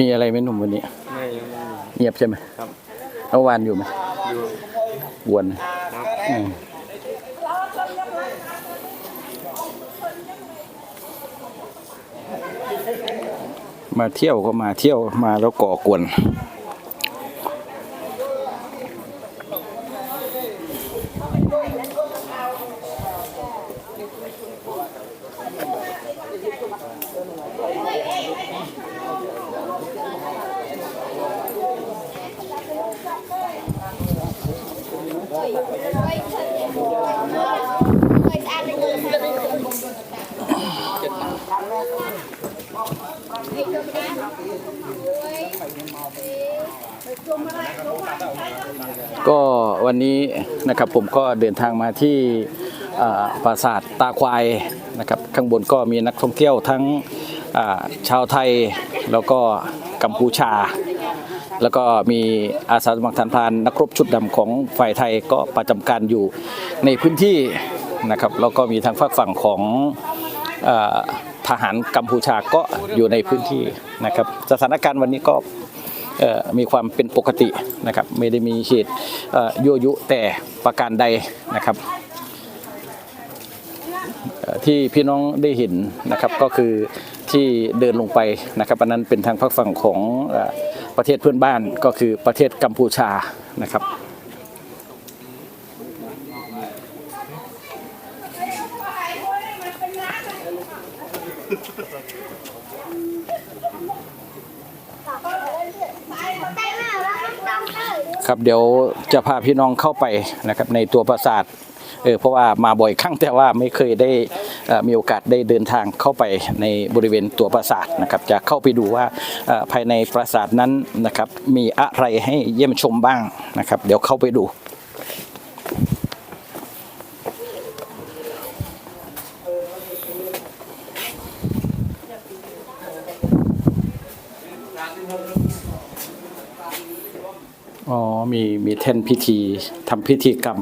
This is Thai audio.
มีอะไรไหมหนุ่มวันนี้ ไม่ยังไม่มี เงียบใช่ไหมครับเมื่อวานอยู่ไหมอยู่วนครับอืมมาเที่ยวก็มาเที่ยวมาแล้วก่อกวน ก็วันนี้นะครับผมก็เดินทางมาที่ปราสาทตาควายนะครับ ข้างบนก็มีนักท่องเที่ยวทั้งชาวไทยแล้วก็กัมพูชา แล้วก็มีอาสาสมัครทหารพานนักรบชุดดำของฝ่ายไทยก็ประจำการอยู่ในพื้นที่นะครับแล้วก็มีทางฝากฝั่งของอทหารกัมพูชาก็อยู่ในพื้นที่นะครับ สถานการณ์วันนี้ก็มีความเป็นปกตินะครับ ไม่ได้มีเหตุยั่วยุแต่ประการใดนะครับ ที่พี่น้องได้เห็นนะครับก็คือที่เดินลงไปนะครับอันนั้นเป็นทางภาคฝั่งของ ประเทศเพื่อนบ้านก็คือประเทศกัมพูชานะครับ ครับ เดี๋ยวจะพาพี่น้องเข้าไปนะครับในตัวปราสาทเออเพราะว่ามาบ่อยครั้งแต่ว่าไม่เคยได้มีโอกาสได้เดินทางเข้าไปในบริเวณตัวปราสาทนะครับจะเข้าไปดูว่าภายในปราสาทนั้นนะครับมีอะไรให้เยี่ยมชมบ้างนะครับ เดี๋ยวเข้าไปดู อ๋อ มีมีเท่นพิธีทำพิธีกรรม